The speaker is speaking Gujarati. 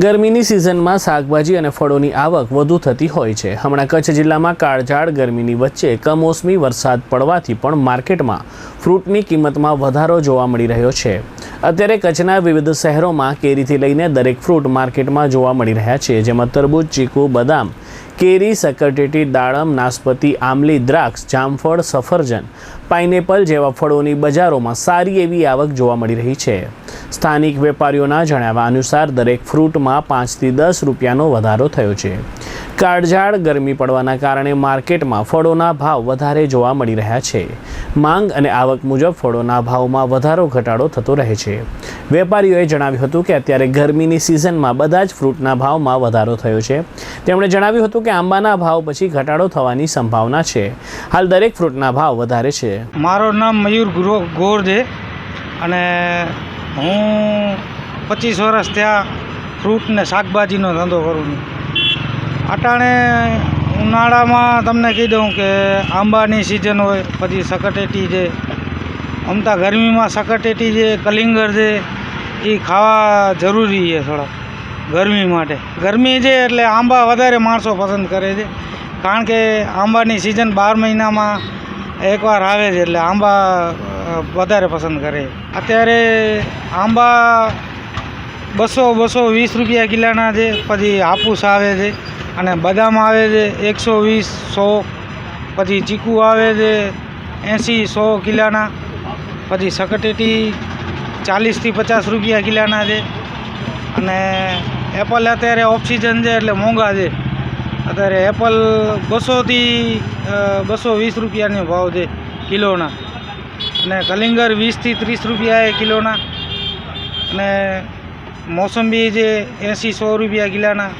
ગરમીની સિઝનમાં શાકભાજી અને ફળોની આવક વધુ થતી હોય છે. હમણાં કચ્છ જિલ્લામાં કાળઝાળ ગરમીની વચ્ચે કમોસમી વરસાદ પડવાથી પણ માર્કેટમાં ફ્રૂટની કિંમતમાં વધારો જોવા મળી રહ્યો છે. અત્યારે કચ્છના વિવિધ શહેરોમાં કેરીથી લઈને દરેક ફ્રૂટ માર્કેટમાં જોવા મળી રહ્યા છે, જેમાં તરબૂચ, ચીકુ, બદામ, કેરી સકરટેટી દાડમ નાસપતિ આમલી દ્રાક્ષ, જામફળ, સફરજન, પાઇનેપલ જેવા ફળોની બજારોમાં સારી એવી આવક જોવા મળી રહી છે. સ્થાનિક વેપારીઓના જણાવ્યા અનુસાર દરેક ફ્રૂટમાં પાંચથી દસ રૂપિયાનો વધારો થયો છે. કાળઝાળ ગરમી પડવાના કારણે માર્કેટમાં ફળોના ભાવ વધારે જોવા મળી રહ્યા છે. માંગ અને આવક મુજબ ફળોના ભાવમાં વધારો ઘટાડો થતો રહે છે. વેપારીઓએ જણાવ્યું હતું કે અત્યારે ગરમીની સિઝનમાં બધા જ ફ્રૂટના ભાવમાં વધારો થયો છે. તેમણે જણાવ્યું હતું કે આંબાના ભાવ પછી ઘટાડો થવાની સંભાવના છે. હાલ દરેક ફ્રૂટના ભાવ વધારે છે. મારું નામ મયુર ગુરો છે અને હું પચીસ વર્ષ ત્યાં ફ્રૂટ ને શાકભાજીનો ધંધો કરું છું. અટાણે ઉનાળામાં તમને કહી દઉં કે આંબાની સિઝન હોય, પછી સકટેટી છે. અમતા ગરમીમાં સકટેટી છે, કલિંગર છે, એ ખાવા જરૂરી છે થોડા ગરમી માટે. ગરમી છે એટલે આંબા વધારે માણસો પસંદ કરે છે. કારણ કે આંબાની સિઝન બાર મહિનામાં એકવાર આવે છે એટલે આંબા વધારે પસંદ કરે. અત્યારે આંબા બસો બસો વીસ રૂપિયા કિલોના છે, પછી હાફૂસ આવે છે, અને બદામ આવે છે, એકસો વીસ, સો, પછી ચીકુ આવે છે, એંસી, સો કિલોના, પછી સકટેટી ચાલીસથી પચાસ રૂપિયા કિલોના છે, અને એપલ અત્યારે ઓફ સિઝન છે એટલે મોંઘા છે. અત્યારે એપલ બસોથી બસો વીસ રૂપિયાનો ભાવ છે કિલોના. અને કલિંગર વીસથી ત્રીસ રૂપિયા કિલોના અને મોસંબી જે એંસી સો રૂપિયા કિલોના